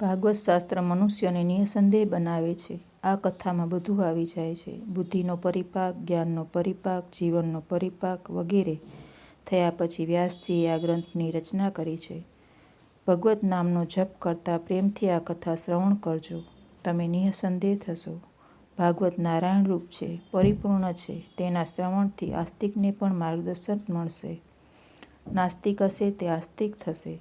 ભાગવત શાસ્ત્ર મનુષ્યને નિઃસંદેહ બનાવે છે. આ કથામાં બધું આવી જાય છે. બુદ્ધિનો પરિપાક, જ્ઞાનનો પરિપાક, જીવનનો પરિપાક વગેરે થયા પછી વ્યાસજીએ આ ગ્રંથની રચના કરી છે. ભગવત નામનો જપ કરતા પ્રેમથી આ કથા શ્રવણ કરજો. તમે નિઃસંદેહ થશો. ભાગવત નારાયણ રૂપ છે, પરિપૂર્ણ છે. તેના શ્રવણથી આસ્તિકને પણ માર્ગદર્શન મળશે. નાસ્તિક હશે તે આસ્તિક થશે.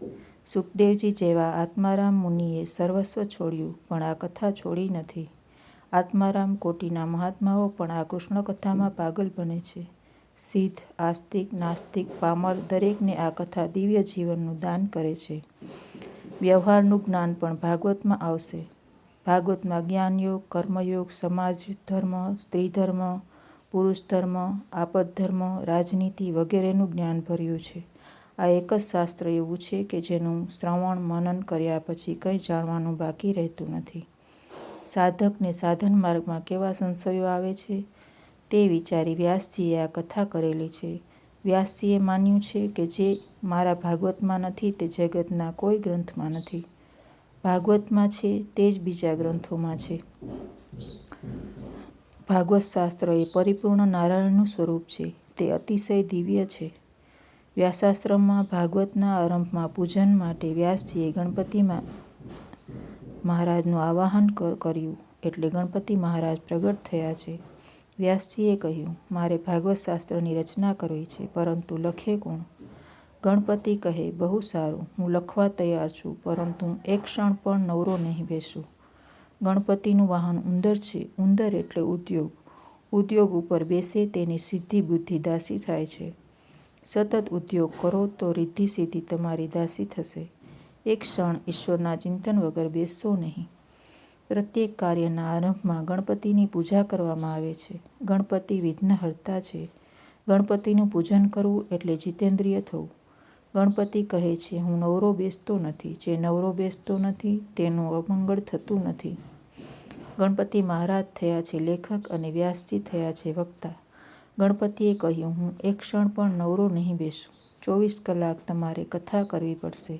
સુખદેવજી જેવા આત્મારામ મુનિએ સર્વસ્વ છોડ્યું પણ આ કથા છોડી નથી. આત્મારામ કોટીના મહાત્માઓ પણ આ કૃષ્ણ કથામાં પાગલ બને છે. સિદ્ધ, આસ્તિક, નાસ્તિક, પામર દરેકને આ કથા દિવ્ય જીવનનું દાન કરે છે. વ્યવહારનું જ્ઞાન પણ ભાગવતમાં આવશે. ભાગવતમાં જ્ઞાનયોગ, કર્મયોગ, સમાજ ધર્મ સ્ત્રી ધર્મ પુરુષ ધર્મ આપદ ધર્મ રાજનીતિ વગેરેનું જ્ઞાન ભર્યું છે. આ એક જ શાસ્ત્ર એવું છે કે જેનું શ્રવણ, મનન કર્યા પછી કંઈ જાણવાનું બાકી રહેતું નથી. સાધકને સાધન માર્ગમાં કેવા સંશયો આવે છે તે વિચારી વ્યાસજીએ આ કથા કરેલી છે. વ્યાસજીએ માન્યું છે કે જે મારા ભાગવતમાં નથી તે જગતના કોઈ ગ્રંથમાં નથી. ભાગવતમાં છે તે જ બીજા ગ્રંથોમાં છે. ભાગવત શાસ્ત્ર એ પરિપૂર્ણ નારાયણનું સ્વરૂપ છે. તે અતિશય દિવ્ય છે. વ્યાસાશ્રમમાં ભાગવતના આરંભમાં પૂજન માટે વ્યાસજીએ ગણપતિ મહારાજનું આવાહન કર્યું એટલે ગણપતિ મહારાજ પ્રગટ થયા છે. વ્યાસજીએ કહ્યું, મારે ભાગવત શાસ્ત્રની રચના કરવી છે પરંતુ લખે કોણ? ગણપતિ કહે, બહુ સારું, હું લખવા તૈયાર છું પરંતુ એક ક્ષણ પણ નવરો નહીં બેસું. ગણપતિનું વાહન ઉંદર છે. ઉંદર એટલે ઉદ્યોગ. ઉદ્યોગ ઉપર બેસે તેની સિદ્ધિ બુદ્ધિ દાસી થાય છે. સતત ઉદ્યોગ કરો તો રિદ્ધિ સિદ્ધિ તમારી દાસી થશે. એક ક્ષણ ઈશ્વરના ચિંતન વગર બેસશો નહીં. પ્રત્યેક કાર્યના આરંભમાં ગણપતિની પૂજા કરવામાં આવે છે. ગણપતિ વિઘ્નહર્તા છે. ગણપતિનું પૂજન કરવું એટલે જીતેન્દ્રિય થવું. ગણપતિ કહે છે, હું નવરો બેસતો નથી. જે નવરો બેસતો નથી, તેનું અમંગળ થતું નથી. ગણપતિ મહારાજ થયા છે લેખક અને વ્યાસજી થયા છે વક્તા. ગણપતિએ કહ્યું, હું એક ક્ષણ પણ નવરો નહીં બેસું. ચોવીસ કલાક તમારે કથા કરવી પડશે.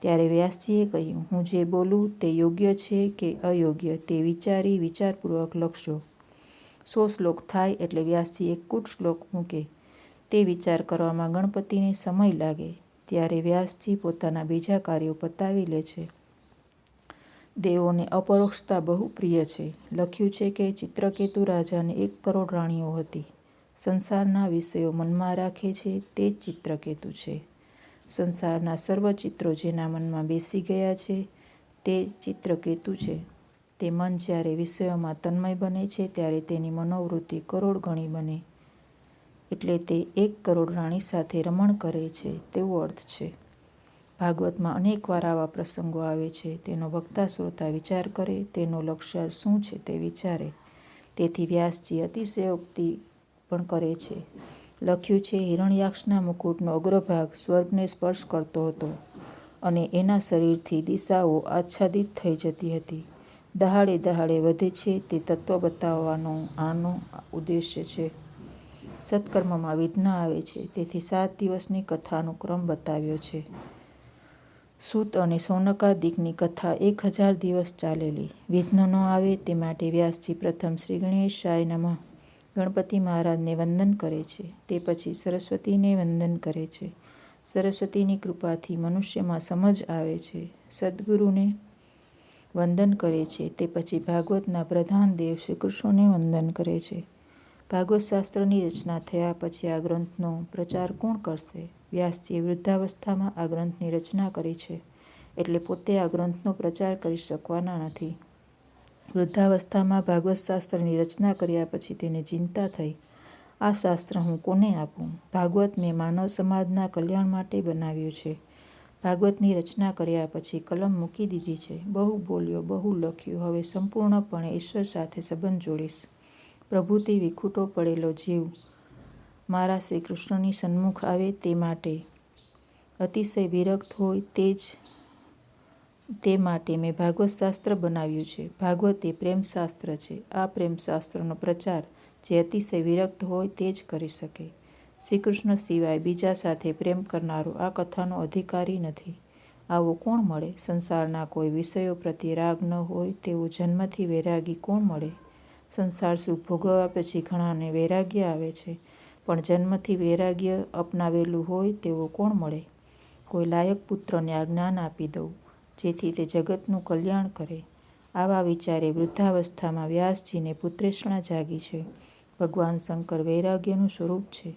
ત્યારે વ્યાસજીએ કહ્યું, હું જે બોલું તે યોગ્ય છે કે અયોગ્ય તે વિચારી વિચારપૂર્વક લખશો સો શ્લોક થાય એટલે વ્યાસજી એક કૂટ શ્લોક મૂકે તે વિચાર કરવામાં ગણપતિને સમય લાગે ત્યારે વ્યાસજી પોતાના બીજા કાર્યો પતાવી લે છે. દેવોને અપરોક્ષતા બહુ પ્રિય છે. લખ્યું છે કે ચિત્રકેતુ રાજાને એક કરોડ રાણીઓ હતી. સંસારના વિષયો મનમાં રાખે છે તે જ ચિત્રકેતુ છે. સંસારના સર્વ ચિત્રો જેના મનમાં બેસી ગયા છે તે ચિત્રકેતુ છે. તે મન જ્યારે વિષયોમાં તન્મય બને છે ત્યારે તેની મનોવૃત્તિ કરોડ ગણી બને એટલે તે એક કરોડ રાણી સાથે રમણ કરે છે તેવો અર્થ છે. ભાગવતમાં અનેકવાર આવા પ્રસંગો આવે છે. તેનો વક્તા શ્રોતા વિચાર કરે, તેનો લક્ષ્યાર્થ શું છે તે વિચારે. તેથી વ્યાસજી અતિશયોક્તિ પણ કરે છે. લખ્યું છે, હિરણ્યાક્ષના મુકુટનો અગ્રભાગ સ્વર્ગને સ્પર્શ કરતો હતો અને એના શરીરથી દિશાઓ આચ્છાદિત થઈ જતી હતી. દહાડે દહાડે વધે છે તે તત્વ બતાવવાનો આનો ઉદ્દેશ્ય છે. સત્કર્મમાં વિઘ્ન આવે છે તેથી સાત દિવસની કથાનો ક્રમ બતાવ્યો છે. સૂત અને સોનકાદિકની કથા એક હજાર દિવસ ચાલેલી. વિઘ્ન ન આવે તે માટે વ્યાસજી પ્રથમ શ્રીગણેશાય નમઃ ગણપતિ મહારાજને વંદન કરે છે. તે પછી સરસ્વતીને વંદન કરે છે. સરસ્વતીની કૃપાથી મનુષ્યમાં સમજ આવે છે. સદ્ગુરુને વંદન કરે છે. તે પછી ભાગવતના પ્રધાન દેવ શ્રીકૃષ્ણને વંદન કરે છે. ભાગવત શાસ્ત્રની રચના થયા પછી આ ગ્રંથનો પ્રચાર કોણ કરશે? વ્યાસજીએ વૃદ્ધાવસ્થામાં આ ગ્રંથની રચના કરી છે એટલે પોતે આ ગ્રંથનો પ્રચાર કરી શકવાના નથી. વૃદ્ધાવસ્થામાં ભાગવત શાસ્ત્રની રચના કર્યા પછી તેને ચિંતા થઈ આ શાસ્ત્ર હું કોને આપું? ભાગવત મેં માનવ સમાજના કલ્યાણ માટે બનાવ્યું છે. ભાગવતની રચના કર્યા પછી કલમ મૂકી દીધી છે. બહુ બોલ્યો, બહુ લખ્યું હવે સંપૂર્ણપણે ઈશ્વર સાથે સંબંધ જોડીશ. પ્રભુથી વિખૂટો પડેલો જીવ મારા શ્રી કૃષ્ણની સન્મુખ આવે તે માટે અતિશય વિરક્ત હોય તે માટે મેં ભાગવત શાસ્ત્ર બનાવ્યું છે. ભાગવત એ પ્રેમશાસ્ત્ર છે. આ પ્રેમશાસ્ત્રનો પ્રચાર જે અતિશય વિરક્ત હોય તે જ કરી શકે. શ્રીકૃષ્ણ સિવાય બીજા સાથે પ્રેમ કરનારો આ કથાનો અધિકારી નથી. આવો કોણ મળે સંસારના કોઈ વિષયો પ્રત્યે રાગ ન હોય તેવો જન્મથી વૈરાગી કોણ મળે સંસાર સુખ ભોગવ્યા પછી ઘણાને વૈરાગ્ય આવે છે પણ જન્મથી વૈરાગ્ય અપનાવેલું હોય તેવો કોણ મળે કોઈ લાયક પુત્રને આ જ્ઞાન આપી દઉં જેથી તે જગતનું કલ્યાણ કરે. આવા વિચારે વૃદ્ધાવસ્થામાં વ્યાસજીને પુત્રેષણા જાગી છે. ભગવાન શંકર વૈરાગ્યનું સ્વરૂપ છે.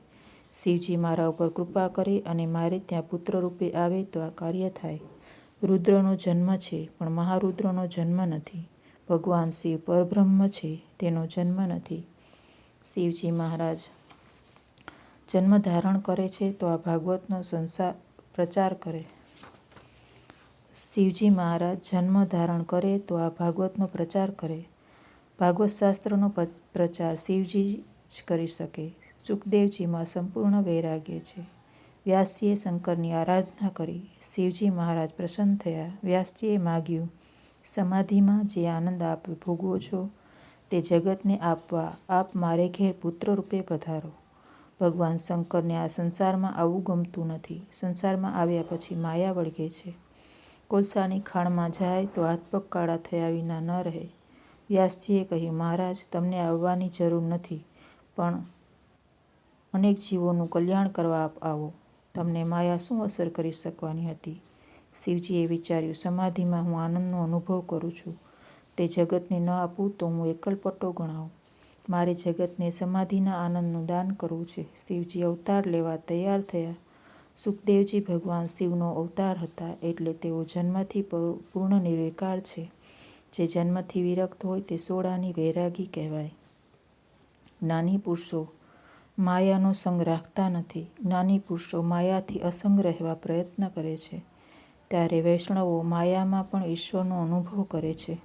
શિવજી મારા ઉપર કૃપા કરે અને મારે ત્યાં પુત્ર રૂપે આવે તો આ કાર્ય થાય. રુદ્રનો જન્મ છે, પણ મહારુદ્રનો જન્મ નથી. ભગવાન શિવ પરબ્રહ્મ છે, તેનો જન્મ નથી. શિવજી મહારાજ, જન્મ ધારણ કરે છે તો આ ભાગવતનો સંસાર પ્રચાર કરે. શિવજી મહારાજ જન્મ ધારણ કરે તો આ ભાગવતનો પ્રચાર કરે. ભાગવત શાસ્ત્રનો પ્રચાર શિવજી જ કરી શકે. સુખદેવજીમાં સંપૂર્ણ વૈરાગ્ય છે. વ્યાસજીએ શંકરની આરાધના કરી. શિવજી મહારાજ પ્રસન્ન થયા. વ્યાસજીએ માગ્યું, સમાધિમાં જે આનંદ આપ ભોગવો છો તે જગતને આપવા આપ મારે ઘેર પુત્ર રૂપે પધારો. ભગવાન શંકરને આ સંસારમાં આવવું ગમતું નથી. સંસારમાં આવ્યા પછી માયા વળગે છે. કોલસાની ખાણમાં જાય તો હાથ કાળા થયા વિના ન રહે. વ્યાસજીએ કહ્યું, મહારાજ, તમને આવવાની જરૂર નથી, પણ અનેક જીવોનું કલ્યાણ કરવા આપ આવો. તમને માયા શું અસર કરી શકવાની હતી? શિવજીએ વિચાર્યું, સમાધિમાં હું આનંદનો અનુભવ કરું છું. તે જગતને ન આપું તો હું એકલપટ્ટો ગણાવું. મારે જગતને સમાધિના આનંદનું દાન કરવું છે. શિવજી અવતાર લેવા તૈયાર થયા. સુખદેવજી ભગવાન શિવનો અવતાર હતા એટલે તેઓ જન્મથી પૂર્ણ નિર્વિકાર છે. જે જન્મથી વિરક્ત હોય તે સોળાની વૈરાગી કહેવાય. નાની પુરુષો માયાનો સંગ રાખતા નથી. નાની પુરુષો માયાથી અસંગ રહેવા પ્રયત્ન કરે છે. ત્યારે વૈષ્ણવો માયામાં પણ ઈશ્વરનો અનુભવ કરે છે.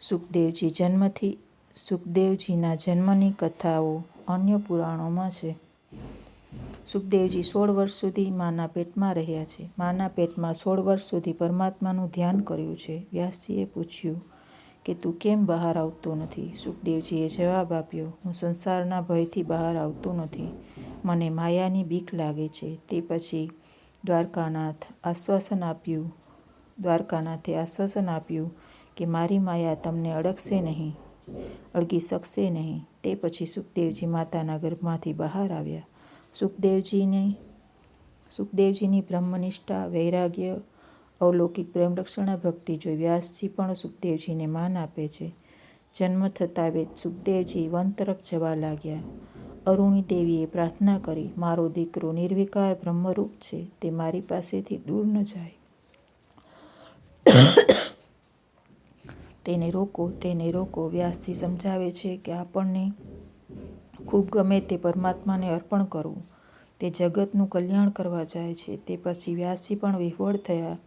સુખદેવજી જન્મથી, સુખદેવજીના જન્મની કથાઓ અન્ય પુરાણોમાં છે. સુખદેવજી સોળ વર્ષ સુધી માના પેટમાં રહ્યા છે. માના પેટમાં સોળ વર્ષ સુધી પરમાત્માનું ધ્યાન કર્યું છે. વ્યાસજીએ પૂછ્યું કે, તું કેમ બહાર આવતો નથી? સુખદેવજીએ જવાબ આપ્યો, હું સંસારના ભયથી બહાર આવતો નથી. મને માયાની બીક લાગે છે. તે પછી દ્વારકાનાથ આશ્વાસન આપ્યું, દ્વારકાનાથે આશ્વાસન આપ્યું કે, મારી માયા તમને અડકશે નહીં, અળગી શકશે નહીં. તે પછી સુખદેવજી માતાના ગર્ભમાંથી બહાર આવ્યા. સુખદેવજીને, સુખદેવજીની બ્રહ્મનિષ્ઠા, વૈરાગ્ય અવલૌકિક પ્રેમરક્ષણા ભક્તિ જોઈ વ્યાસજી પણ સુખદેવજીને માન આપે છે. જન્મ થતાં વેદ સુખદેવજી વન તરફ જવા લાગ્યા. અરુણી દેવીએ પ્રાર્થના કરી, મારો દીકરો નિર્વિકાર બ્રહ્મરૂપ છે, તે મારી પાસેથી દૂર ન જાય. તેને રોકો તેને રોકો. વ્યાસજી સમજાવે છે કે આપણને ખૂબ ગમે તે પરમાત્માને અર્પણ કરવું. તે જગતનું કલ્યાણ કરવા જાય છે. તે પછી વ્યાસજી પણ વિહવળ થયા.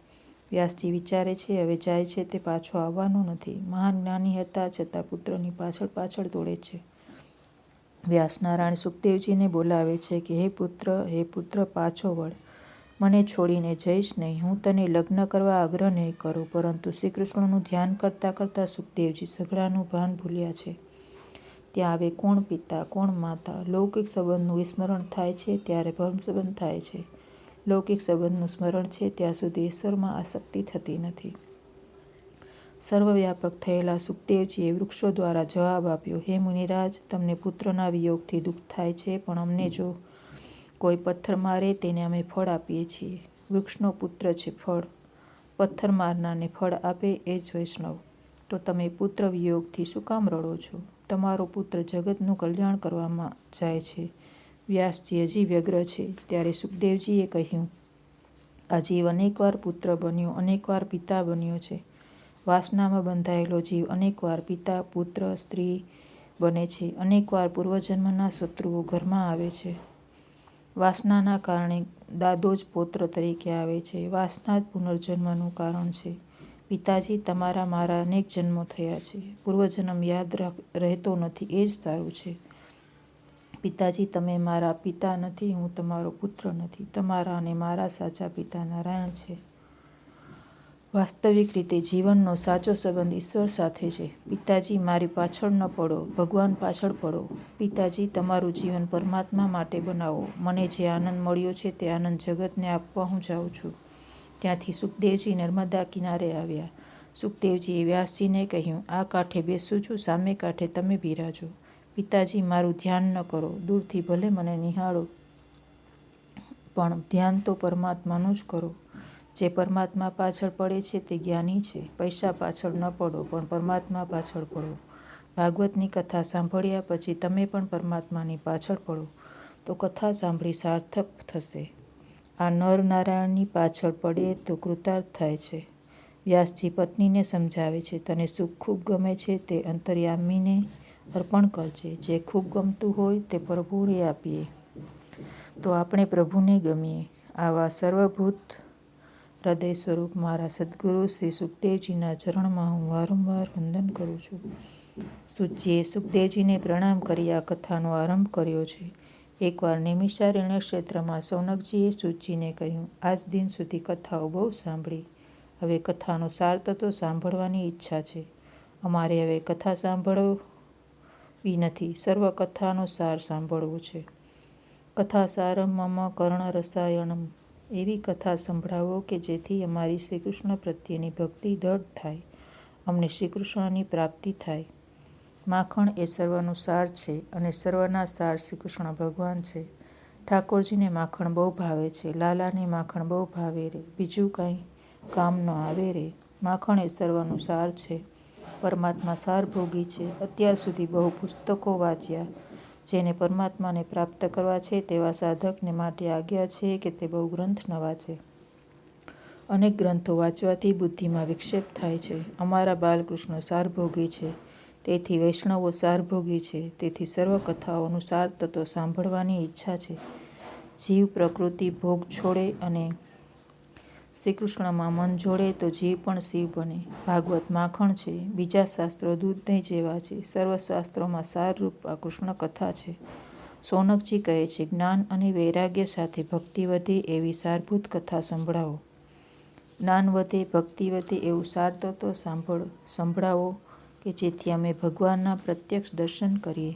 વ્યાસજી વિચારે છે, હવે જાય છે તે પાછો આવવાનો નથી. મહાન જ્ઞાની હતા છતાં પુત્રની પાછળ પાછળ દોડે છે. વ્યાસનારાયણ સુખદેવજીને બોલાવે છે કે, હે પુત્ર હે પુત્ર, પાછો વળ. મને છોડીને જઈશ નહીં. હું તને લગ્ન કરવા આગ્રહ નહીં કરું પરંતુ શ્રી કૃષ્ણનું ધ્યાન કરતાં કરતાં સુખદેવજી સઘળાનું ભાન ભૂલ્યા છે. ત્યાં આવે કોણ પિતા, કોણ માતા? લૌકિક સંબંધનું વિસ્મરણ થાય છે ત્યારે ભર્મ સંબંધ થાય છે. લૌકિક સંબંધનું સ્મરણ છે ત્યાં સુધી ઈશ્વરમાં આસક્તિ થતી નથી. સર્વવ્યાપક થયેલા સુખદેવજીએ વૃક્ષો દ્વારા જવાબ આપ્યો, હે મુનિરાજ, તમને પુત્રના વિયોગથી દુઃખ થાય છે, પણ અમને જો કોઈ પથ્થર મારે તેને અમે ફળ આપીએ છીએ. વૃક્ષનો પુત્ર છે ફળ. પથ્થર મારનારને ફળ આપે એ જ વૈષ્ણવ. તો તમે પુત્ર વિયોગથી શું કામ રડો છો? તમારો પુત્ર જગતનું કલ્યાણ કરવામાં જાય છે. વ્યાસજી હજી વ્યગ્ર છે. ત્યારે સુખદેવજીએ કહ્યું, આ જીવ અનેકવાર પુત્ર બન્યો, અનેકવાર પિતા બન્યો છે. વાસનામાં બંધાયેલો જીવ અનેકવાર પિતા, પુત્ર, સ્ત્રી બને છે. અનેકવાર પૂર્વજન્મના શત્રુઓ ઘરમાં આવે છે. વાસનાના કારણે દાદો જ પુત્ર તરીકે આવે છે. વાસના જ પુનર્જન્મનું કારણ છે. પિતાજી તમારા મારા અનેક જન્મો થયા છે. પૂર્વજન્મ યાદ રહેતો નથી, એ જ સારું છે. પિતાજી, તમે મારા પિતા નથી, હું તમારો પુત્ર નથી. તમારા અને મારા સાચા પિતા નારાયણ છે. વાસ્તવિક રીતે જીવનનો સાચો સંબંધ ઈશ્વર સાથે છે. પિતાજી, મારી પાછળ ન પડો, ભગવાન પાછળ પડો. પિતાજી, તમારું જીવન પરમાત્મા માટે બનાવો. મને જે આનંદ મળ્યો છે, તે આનંદ જગતને આપવા હું જાઉં છું. ત્યાંથી સુખદેવજી નર્મદા કિનારે આવ્યા. સુખદેવજીએ વ્યાસજીને કહ્યું, આ કાંઠે બેસું છું, સામે કાંઠે તમે બિરાજો. પિતાજી, મારું ધ્યાન ન કરો. દૂરથી ભલે મને નિહાળો, પણ ધ્યાન તો પરમાત્માનું જ કરો. જે પરમાત્મા પાછળ પડે છે તે જ્ઞાની છે. પૈસા પાછળ ન પડો, પણ પરમાત્મા પાછળ પડો. ભાગવતની કથા સાંભળ્યા પછી તમે પણ પરમાત્માની પાછળ પડો. તો કથા સાંભળી સાર્થક થશે. આ નર નારાયણની પાછળ પડે તો કૃતાર્થ થાય છે. વ્યાસજી પત્નીને સમજાવે છે, તને સુખ ખૂબ ગમે છે, તે અંતર્યામીને અર્પણ કરજે. જે ખૂબ ગમતું હોય તે પ્રભુને આપીએ. તો આપણે પ્રભુને ગમીએ. આવા સર્વભૂત હૃદય સ્વરૂપ મારા સદગુરુ શ્રી સુખદેવજીના ચરણમાં હું વારંવાર વંદન કરું છું. સુજીએ સુખદેવજીને પ્રણામ કરી આ કથાનો આરંભ કર્યો છે એકવાર નિમિષારણ્ય ક્ષેત્રમાં સૌનકજીએ સૂચિને કહ્યું, આજ દિન સુધી કથાઓ બહુ સાંભળી. હવે કથાનો સાર તત્વ સાંભળવાની ઈચ્છા છે. અમારે હવે કથા સાંભળવી નથી. સર્વ કથાનો સાર સાંભળવો છે. કથા સારમ કર્ણ રસાયણમ. એવી કથા સંભળાવો કે જેથી અમારી શ્રીકૃષ્ણ પ્રત્યેની ભક્તિ દૃઢ થાય. અમને શ્રીકૃષ્ણની પ્રાપ્તિ થાય. માખણ એ સર્વનું સાર છે અને સર્વના સાર શ્રી કૃષ્ણ ભગવાન છે. ઠાકોરજીને માખણ બહુ ભાવે છે, લાલાને માખણ બહુ ભાવે રે, બીજું કંઈ કામ ન આવે રે. માખણ એ સર્વનું સાર છે. પરમાત્મા સાર ભોગી છે. અત્યાર સુધી બહુ પુસ્તકો વાંચ્યા. જેને પરમાત્માને પ્રાપ્ત કરવા છે તેવા સાધકને માટે આજ્ઞા છે કે તે બહુ ગ્રંથ ન વાંચે. અનેક ગ્રંથો વાંચવાથી બુદ્ધિમાં વિક્ષેપ થાય છે. અમારા બાલકૃષ્ણ સારભોગી છે. તેથી વૈષ્ણવો સારભોગી છે. તેથી સર્વ કથાઓનું સાર તત્વ સાંભળવાની ઈચ્છા છે. જીવ, પ્રકૃતિ, ભોગ છોડે અને શ્રીકૃષ્ણમાં મન જોડે તો જીવ પણ શિવ બને. ભાગવત માખણ છે. બીજા શાસ્ત્રો દૂધને જેવા છે. સર્વ શાસ્ત્રોમાં સારરૂપ આ કૃષ્ણ કથા છે. સોનકજી કહે છે, જ્ઞાન અને વૈરાગ્ય સાથે ભક્તિ વધે એવી સારભૂત કથા સંભળાવો. જ્ઞાન વધે, ભક્તિ વધે એવું સાર તત્વ સાંભળ, સંભળાવો કે જેથી અમે ભગવાનના પ્રત્યક્ષ દર્શન કરીએ.